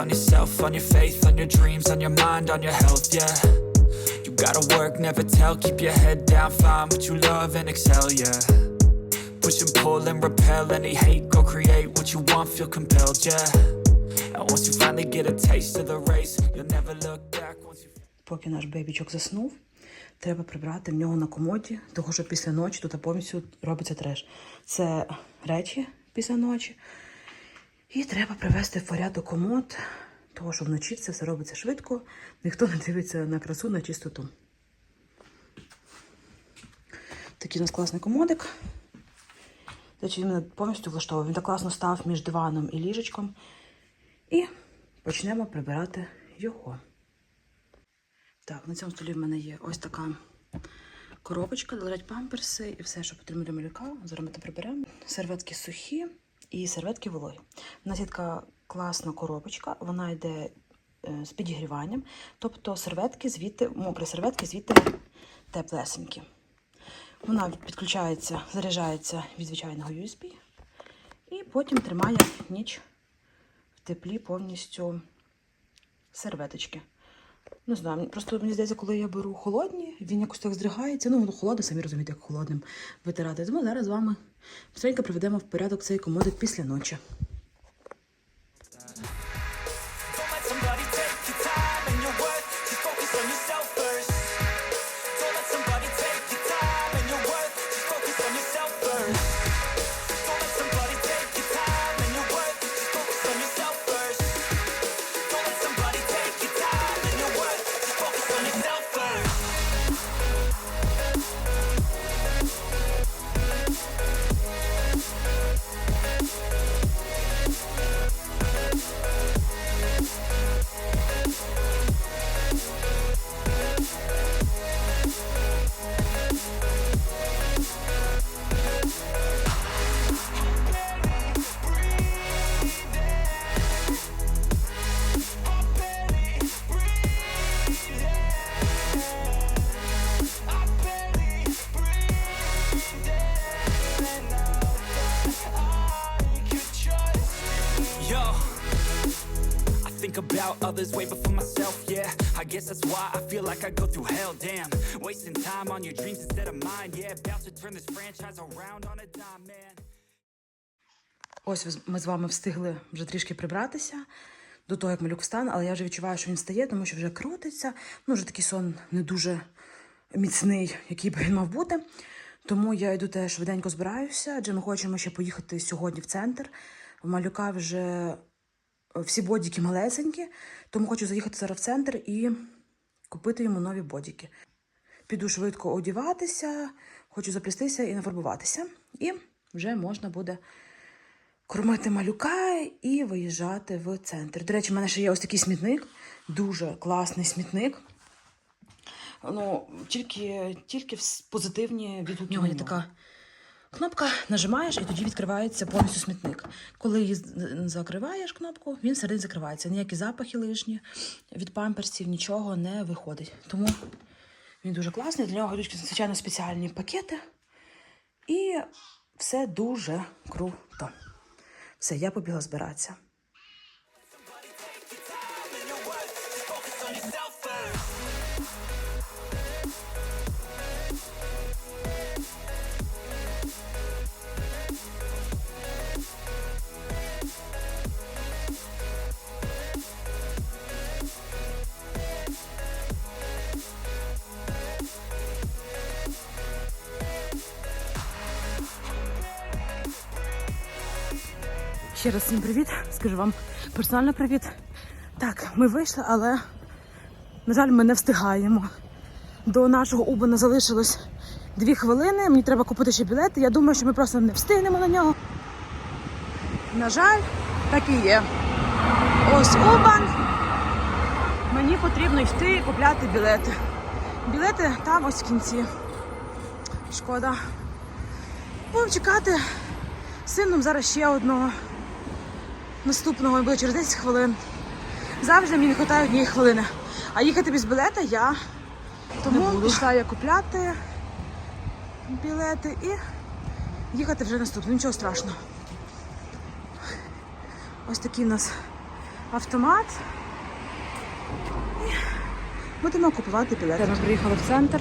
on yourself, on your faith, on your dreams, on your mind, on your health, yeah. You gotta work, never tell, keep your head down, find what you love and excel, yeah. Push and pull and repel any hate, go create what you want, feel compelled, yeah. And once you finally get a taste of the race, you'll never look back once you. Поки наш бейбічок заснув, треба прибрати в нього на комоді, тому що після ночі тут повністю робиться треш. Це речі після ночі. І треба привести в порядок комод, тому що вночі це все робиться швидко, ніхто не дивиться на красу, на чистоту. Такий у нас класний комодик. Він мене повністю влаштовував. Він так класно став між диваном і ліжечком. І почнемо прибирати його. Так, на цьому столі в мене є ось така коробочка, де лежать памперси і все, що потрібно для малюка. Зараз ми це приберемо. Серветки сухі і серветки вологі. У нас є така класна коробочка, вона йде е, з підігріванням. Тобто серветки звідти, мокрі серветки звідти теплесенькі. Вона підключається, заряджається від звичайного USB і потім тримає ніч в теплі повністю серветочки. Не знаю, просто мені здається, коли я беру холодні, він якось так здригається. Ну, воно холодне, самі розумієте, як холодним витирати. Тому зараз з вами швидко приведемо в порядок цей комодик після ночі. About others way before myself, yeah. I guess that's why I feel like I go through hell, damn. Wasting time on your dreams instead of mine, yeah. About to turn this franchise around on a dime, man. Ось ми з вами встигли вже трішки прибратися до того, як малюк встане, але я вже відчуваю, що він стає, тому що вже крутиться. Ну, вже такий сон не дуже міцний, який би він мав бути. Тому я йду теж швиденько збираюся, адже ми хочемо ще поїхати сьогодні в центр. У малюка вже всі бодіки малесенькі, тому хочу заїхати зараз в центр і купити йому нові бодіки. Піду швидко одіватися, хочу заплістися і нафарбуватися. І вже можна буде кормити малюка і виїжджати в центр. До речі, в мене ще є ось такий смітник, дуже класний смітник. Ну, тільки, тільки позитивні відгуки. У нього є така кнопка, нажимаєш, і тоді відкривається повністю смітник. Коли її закриваєш кнопку, він всередині закривається. Ніякі запахи лишні від памперсів, нічого не виходить. Тому він дуже класний. Для нього йдуть, звичайно, спеціальні пакети. І все дуже круто. Все, я побігла збиратися. Ще раз всім привіт. Скажу вам персонально привіт. Так, ми вийшли, але, на жаль, ми не встигаємо. До нашого Убана залишилось дві хвилини. Мені треба купити ще білети. Я думаю, що ми просто не встигнемо на нього. На жаль, так і є. Ось Убан. Мені потрібно йти і купляти білети. Білети там ось в кінці. Шкода. Будемо чекати сином зараз ще одного наступного буде через 10 хвилин. Завжди мені не вистачає однієї хвилини. А їхати без білета я тому пішла я купляти білети і їхати вже наступно. Нічого страшного. Ось такий у нас автомат. І Будемо купувати білети. Ми приїхали в центр,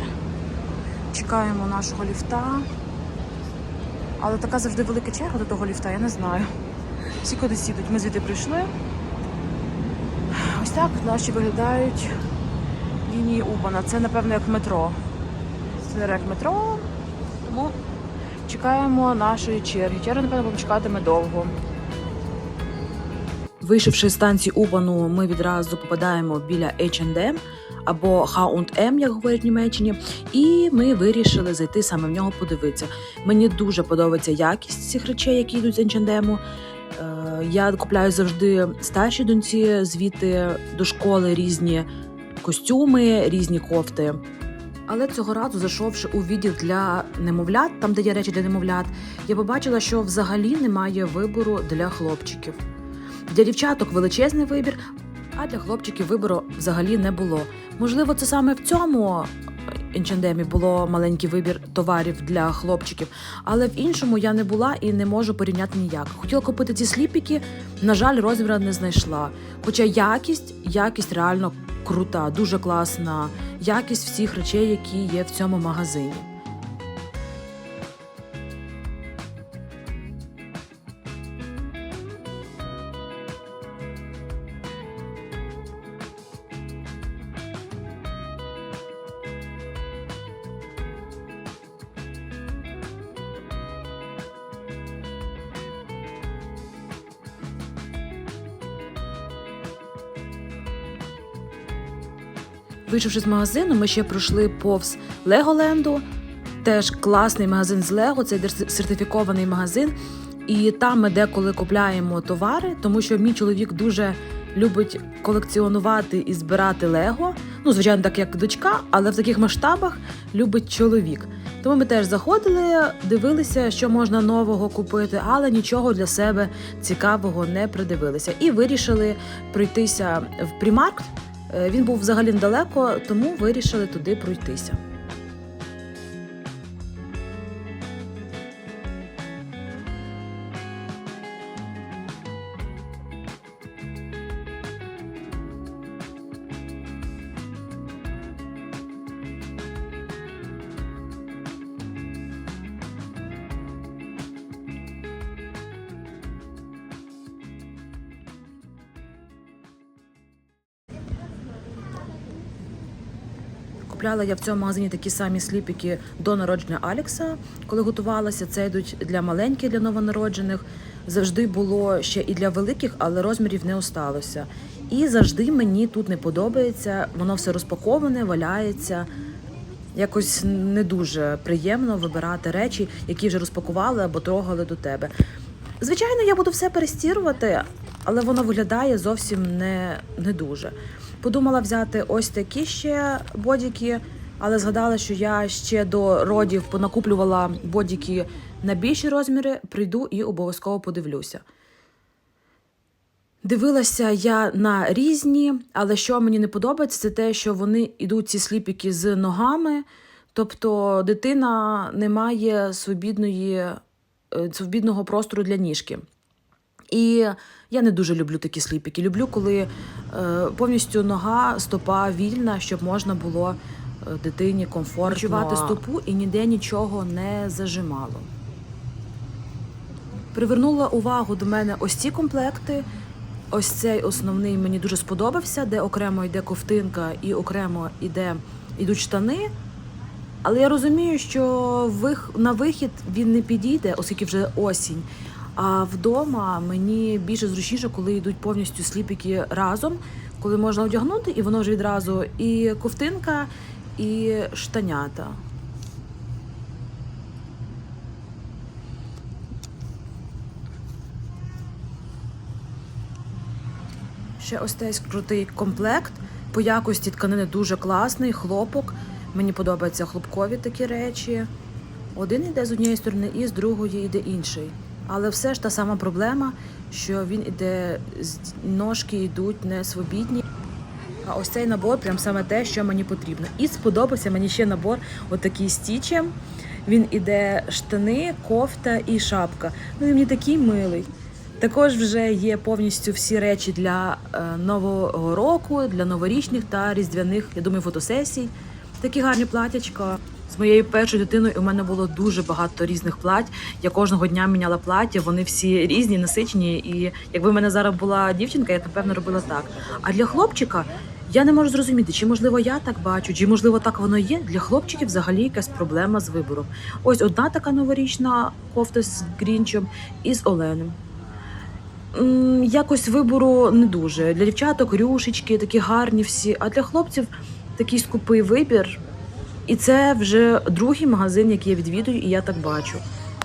чекаємо нашого ліфта. Але така завжди велика черга до того ліфта, я не знаю. Всі кудись їдуть. Ми звідти прийшли. Ось так наші виглядають лінії Убана. Це, напевно, як метро. Це не як метро. Тому чекаємо нашої черги. Черга, напевно, чекатиме довго. Вийшовши з станції Убану, ми відразу попадаємо біля H&M або H&M, як говорять в Німеччині, і ми вирішили зайти саме в нього подивитися. Мені дуже подобається якість цих речей, які йдуть з H&M. Е, Я купляю завжди старшій доньці звідти до школи різні костюми, різні кофти. Але цього разу, зайшовши у відділ для немовлят, там де є речі для немовлят, я побачила, що взагалі немає вибору для хлопчиків. Для дівчаток величезний вибір, а для хлопчиків вибору взагалі не було. Можливо, це саме в цьому H&M було маленький вибір товарів для хлопчиків, але в іншому я не була і не можу порівняти ніяк. Хотіла купити ці сліпіки, на жаль, розміра не знайшла. Хоча якість, якість реально крута, дуже класна якість всіх речей, які є в цьому магазині. Вийшовши з магазину, ми ще пройшли повз Леголенду. Теж класний магазин з Лего, це сертифікований магазин. І там ми деколи купляємо товари, тому що мій чоловік дуже любить колекціонувати і збирати Лего. Ну, звичайно, так як дочка, але в таких масштабах любить чоловік. Тому ми теж заходили, дивилися, що можна нового купити, але нічого для себе цікавого не придивилися. І вирішили пройтися в примаркт. Е, Він був взагалі недалеко, тому вирішили туди пройтися. Купляла я в цьому магазині такі самі сліпики до народження Алекса, коли готувалася. Це йдуть для маленьких, для новонароджених. Завжди було ще і для великих, але розмірів не осталося. І завжди мені тут не подобається. Воно все розпаковане, валяється. Якось не дуже приємно вибирати речі, які вже розпакували або трогали до тебе. Звичайно, я буду все перестірувати, але воно виглядає зовсім не, не дуже. Подумала взяти ось такі ще бодіки, але згадала, що я ще до родів понакуплювала бодіки на більші розміри, прийду і обов'язково подивлюся. Дивилася я на різні, але що мені не подобається, це те, що вони йдуть ці сліпики з ногами. Тобто дитина не має свобідної, е, свобідного простору для ніжки. І я не дуже люблю такі сліпики. Люблю, коли е, повністю нога, стопа вільна, щоб можна було е, дитині комфортно відчувати стопу і ніде нічого не зажимало. Привернула увагу до мене ось ці комплекти. Ось цей основний мені дуже сподобався, де окремо йде ковтинка і окремо йде, йдуть штани. Але я розумію, що на вихід він не підійде, оскільки вже осінь. А вдома мені більше зручніше, коли йдуть повністю сліпики разом, коли можна одягнути, і воно вже відразу і ковтинка, і штанята. Ще ось цей крутий комплект. По якості тканини дуже класний, хлопок. Мені подобаються хлопкові такі речі. Один йде з однієї сторони, і з другої йде інший. Але все ж та сама проблема, що він іде, ножки йдуть не свобідні. А ось цей набор прям саме те, що мені потрібно. І сподобався мені ще набор отакий з тічем. Він іде штани, кофта і шапка. Ну він мені такий милий. Також вже є повністю всі речі для е, нового року, для новорічних та різдвяних, я думаю, фотосесій. Такі гарні платячка. З моєю першою дитиною у мене було дуже багато різних плать. Я кожного дня міняла плаття, вони всі різні, насичені. І якби в мене зараз була дівчинка, я напевно робила так. А для хлопчика я не можу зрозуміти, чи можливо я так бачу, чи можливо так воно є. Для хлопчиків взагалі якась проблема з вибором. Ось одна така новорічна кофта з Грінчем і з Оленем. Якось вибору не дуже. Для дівчаток рюшечки, такі гарні всі, а для хлопців такий скупий вибір. І це вже другий магазин, який я відвідую, і я так бачу.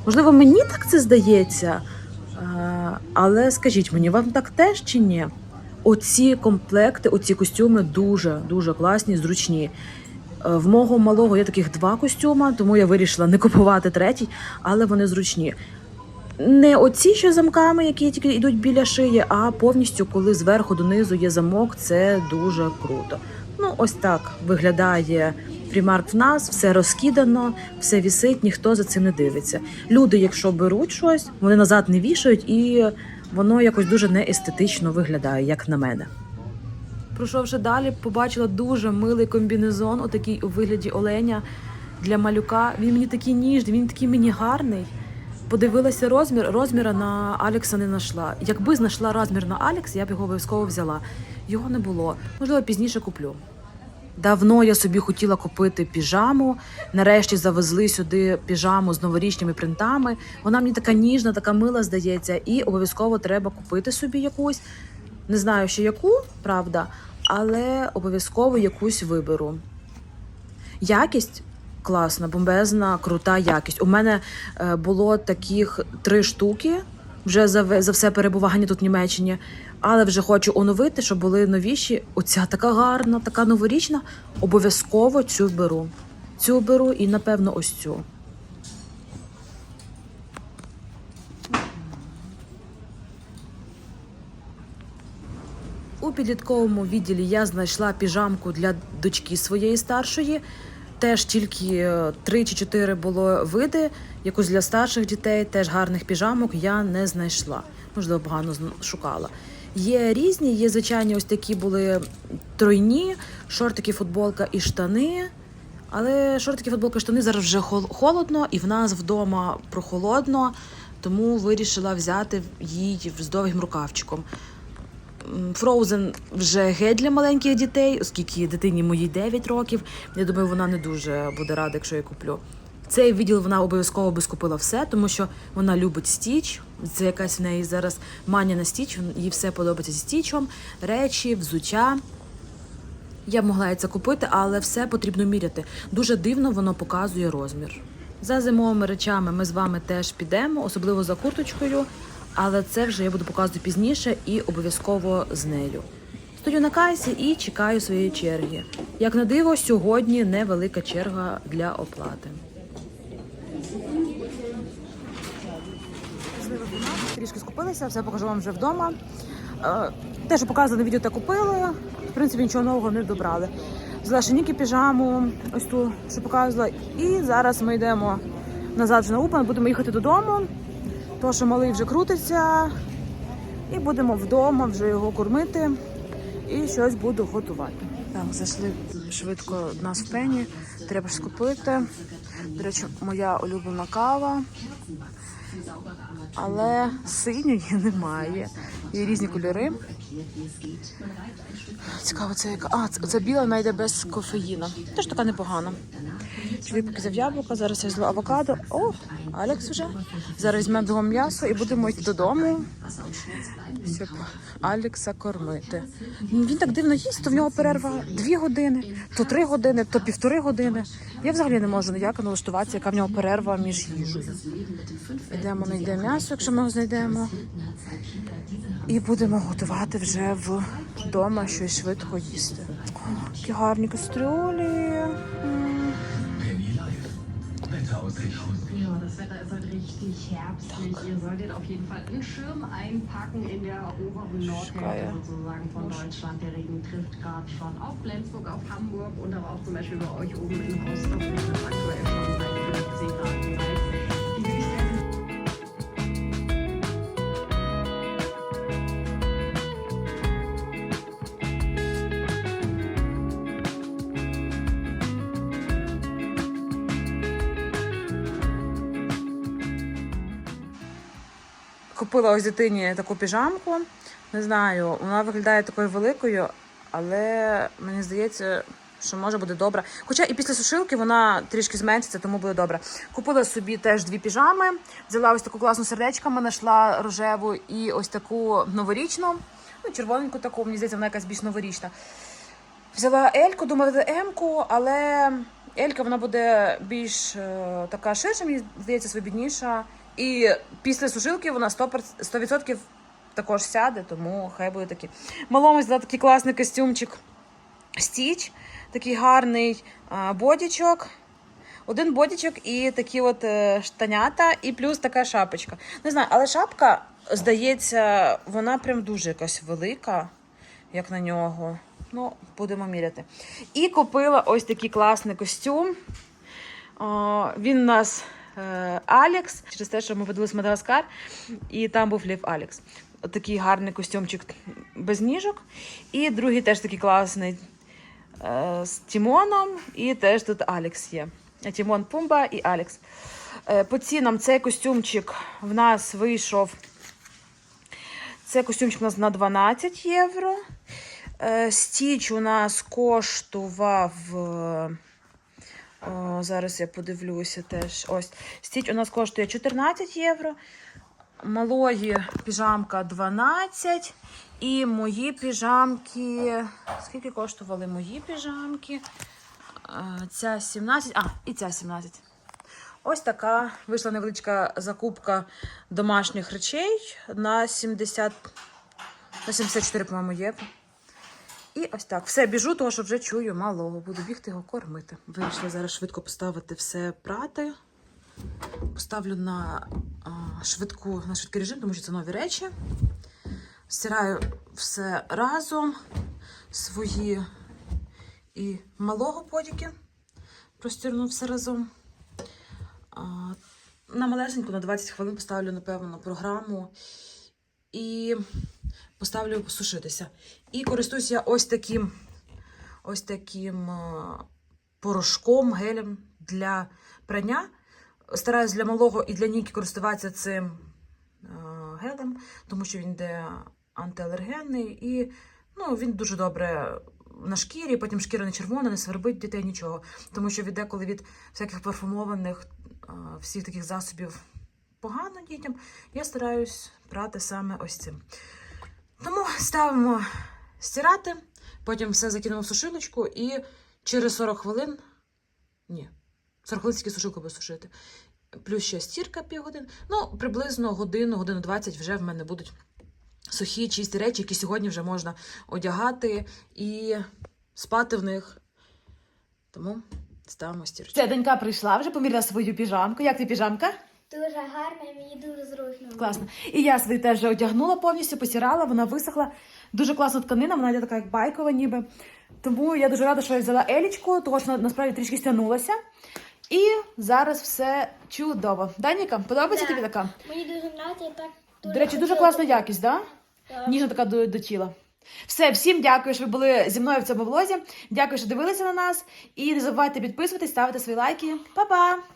Можливо, мені так це здається, е, але скажіть мені, вам так теж чи ні? Оці комплекти, оці костюми дуже дуже класні, зручні. Е, В мого малого є таких два костюма, тому я вирішила не купувати третій, але вони зручні. Не оці, що замками, які тільки йдуть біля шиї, а повністю, коли зверху донизу є замок, це дуже круто. Ну, ось так виглядає примарк в нас, все розкидано, все вісить, ніхто за цим не дивиться. Люди, якщо беруть щось, вони назад не вішають, і воно якось дуже неестетично виглядає, як на мене. Пройшовши далі, побачила дуже милий комбінезон, отакий у вигляді оленя для малюка. Він мені такий ніжний, він такий мені гарний. Подивилася розмір, розміра на Алекса не знайшла. Якби знайшла розмір на Алекс, я б його обов'язково взяла. Його не було. Можливо, пізніше куплю. Давно я собі хотіла купити піжаму. Нарешті завезли сюди піжаму з новорічними принтами. Вона мені така ніжна, така мила здається, і обов'язково треба купити собі якусь. Не знаю ще яку, правда, але обов'язково якусь виберу. Якість класна, бомбезна, крута якість. У мене е, було таких три штуки вже за, за все перебування тут в Німеччині, але вже хочу оновити, щоб були новіші. Оця така гарна, така новорічна. Обов'язково цю беру. Цю беру і, напевно, ось цю. У підлітковому відділі я знайшла піжамку для дочки своєї старшої. Теж тільки е, три чи чотири було види. Якусь для старших дітей, теж гарних піжамок я не знайшла. Можливо, погано шукала. Є різні, є звичайні ось такі були тройні, шортики, футболка і штани. Але шортики, футболка, штани зараз вже холодно, і в нас вдома прохолодно, тому вирішила взяти її з довгим рукавчиком. Фроузен вже геть для маленьких дітей, оскільки дитині моїй 9 років. Я думаю, вона не дуже буде рада, якщо я куплю. Цей відділ вона обов'язково би скупила все, тому що вона любить стіч. Це якась в неї зараз манія на стіч, їй все подобається зі стічом, речі, взуття. Я б могла і це купити, але все потрібно міряти. Дуже дивно воно показує розмір. За зимовими речами ми з вами теж підемо, особливо за курточкою, але це вже я буду показувати пізніше і обов'язково з нею. Стою на касі і чекаю своєї черги. Як на диво, сьогодні невелика черга для оплати. Трішки скупилися, все покажу вам вже вдома. Е, Те, що показували на відео, те купили. В принципі, нічого нового не добрали. Взяла шиніки піжаму, ось ту, що показувала. І зараз ми йдемо назад на Упан, будемо їхати додому. То, що малий вже крутиться. І будемо вдома вже його кормити і щось буду готувати. Так, зайшли швидко до нас в пені. Треба ж скупити. До речі, моя улюблена кава. Але синьої немає. Є різні кольори. Цікаво, це яка. А, це, це біла вона йде без кофеїну. Теж така непогана. Чоловік показав яблука, зараз я взяла авокадо. О, Алекс вже. Зараз візьмемо бігом м'ясо і будемо йти додому, щоб Алекса кормити. Він так дивно їсть, то в нього перерва дві години, то три години, то півтори години. Я взагалі не можу ніяк налаштуватися, яка в нього перерва між їжею. Йдемо, знайдемо м'ясо, якщо ми його знайдемо. І будемо готувати вже вдома щось швидко їсти. О, які гарні кастрюлі. Das Wetter ist heute richtig herbstlich. Ihr solltet auf jeden Fall einen Schirm einpacken in der oberen Nordhälfte sozusagen von Deutschland. Der Regen trifft gerade schon auf Flensburg, auf Hamburg und aber auch zum Beispiel bei euch oben in Rostock. Das ist aktuell schon seit 15 Grad купила ось дитині таку піжамку. Не знаю, вона виглядає такою великою, але мені здається, що може буде добре. Хоча і після сушилки вона трішки зменшиться, тому буде добре. Купила собі теж дві піжами, взяла ось таку класну сердечками, знайшла рожеву і ось таку новорічну. Ну, червоненьку таку, мені здається, вона якась більш новорічна. Взяла Ельку, думала Емку, але Елька вона буде більш е, така ширша, мені здається, свобідніша. І після сушилки вона 100%, 100% також сяде, тому хай буде такі. Малому взяла такий класний костюмчик Стіч, такий гарний бодічок. Один бодічок і такі от е, штанята, і плюс така шапочка. Не знаю, але шапка, здається, вона прям дуже якась велика, як на нього. Ну, будемо міряти. І купила ось такий класний костюм. Він у нас Алекс, через те, що ми подивилися Мадагаскар, і там був Лев Алекс. От такий гарний костюмчик без ніжок. І другий теж такий класний е, з Тімоном, і теж тут Алекс є. Тімон Пумба і Алекс. Е, по цінам цей костюмчик в нас вийшов. Цей костюмчик у нас на 12 євро. Е, Стіч у нас коштував. О, зараз я подивлюся теж. Ось. Стіч у нас коштує 14 євро. Малої піжамка 12. І мої піжамки. Скільки коштували мої піжамки? Е, Ця 17. А, і ця 17. Ось така вийшла невеличка закупка домашніх речей на 70. На 74, по-моєму, євро. І ось так. Все, біжу, тому що вже чую малого. Буду бігти його кормити. Вирішила зараз швидко поставити все прати. Поставлю на, швидку, на швидкий режим, тому що це нові речі. Стираю все разом. Свої і малого подіки. Простірну все разом. На малесеньку на 20 хвилин поставлю, напевно, програму. І поставлю сушитися. І користуюся ось таким, ось таким е, порошком, гелем для прання. Стараюсь для малого і для Ніки користуватися цим е, гелем, тому що він йде антиалергенний і ну, він дуже добре на шкірі, потім шкіра не червона, не свербить дітей нічого. Тому що від деколи від всяких парфумованих е, всіх таких засобів погано дітям, я стараюсь прати саме ось цим. Тому ставимо стирати, потім все закинемо в сушилочку і через 40 хвилин. Ні, 40 хвилин тільки сушилку буде сушити. Плюс ще стірка півгодини. Ну, приблизно годину, годину 20 вже в мене будуть сухі, чисті речі, які сьогодні вже можна одягати і спати в них. Тому ставимо стірочку. Ця донька прийшла, вже поміряла свою піжамку. Як ти піжамка? Дуже гарно, і мені дуже зручно. Класно. І я свою теж вже одягнула повністю, посірала, вона висохла. Дуже класна тканина, вона йде така як байкова ніби. Тому я дуже рада, що я взяла елічку, тому що вона насправді трішки стягнулася. І зараз все чудово. Даніка, подобається тобі така? Мені дуже подобається, я так дуже До речі, дуже класна якість, да? Так. Ніжна така до, до тіла. Все, всім дякую, що ви були зі мною в цьому влозі. Дякую, що дивилися на нас. І не забувайте підписуватись, ставити свої лайки. Па-па!